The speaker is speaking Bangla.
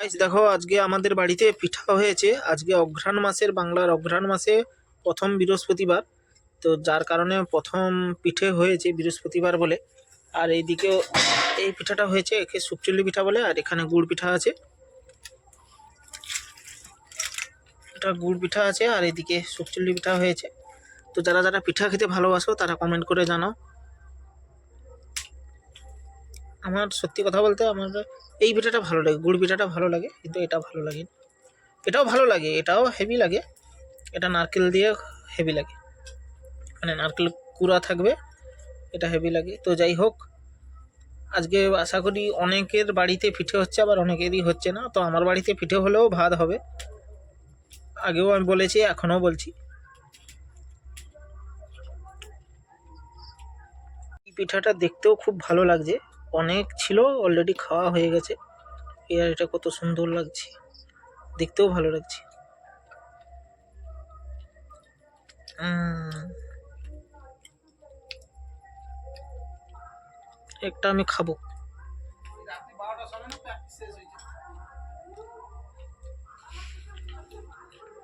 গাইস দেখো, আজকে আমাদের বাড়িতে পিঠা হয়েছে। আজকে অঘ্রাণ মাসের বাংলার অঘ্রাণ মাসে প্রথম বৃহস্পতিবার। তো যার কারণে প্রথম পিঠে হয়েছে বৃহস্পতিবার বলে। আর এইদিকেও এই পিঠাটা হয়েছে, একে সুপচল্লি পিঠা বলে, আর এখানে গুড় পিঠা আছে। এটা গুড় পিঠা আছে, আর এদিকে সুপচল্লি পিঠা হয়েছে। তো যারা যারা পিঠা খেতে ভালোবাসো, তারা কমেন্ট করে জানাও। আমার সত্যি কথা বলতে আমার এই পিঠাটা ভালো লাগে, গুড় পিঠাটা ভালো লাগে, কিন্তু এটা ভালো লাগে এটাও ভালো লাগে, এটাও হেভি লাগে, এটা নারকেল দিয়ে হেভি লাগে। মানে নারকেল কুড়া থাকবে, এটা হেভি লাগে। তো যাই হোক, আজকে আশা করি অনেকের বাড়িতে পিঠে হচ্ছে, আবার অনেকেরই হচ্ছে না। তো আমার বাড়িতে পিঠে হলেও ভাত হবে। আগেও আমি বলেছি, এখনও বলছি। পিঠাটা দেখতেও খুব ভালো লাগছে। অনেক ছিল অলরেডি খাওয়া হয়ে গেছে। এর এটা কত সুন্দর লাগছে। দেখতেও ভালো লাগছে। একটা আমি খাব।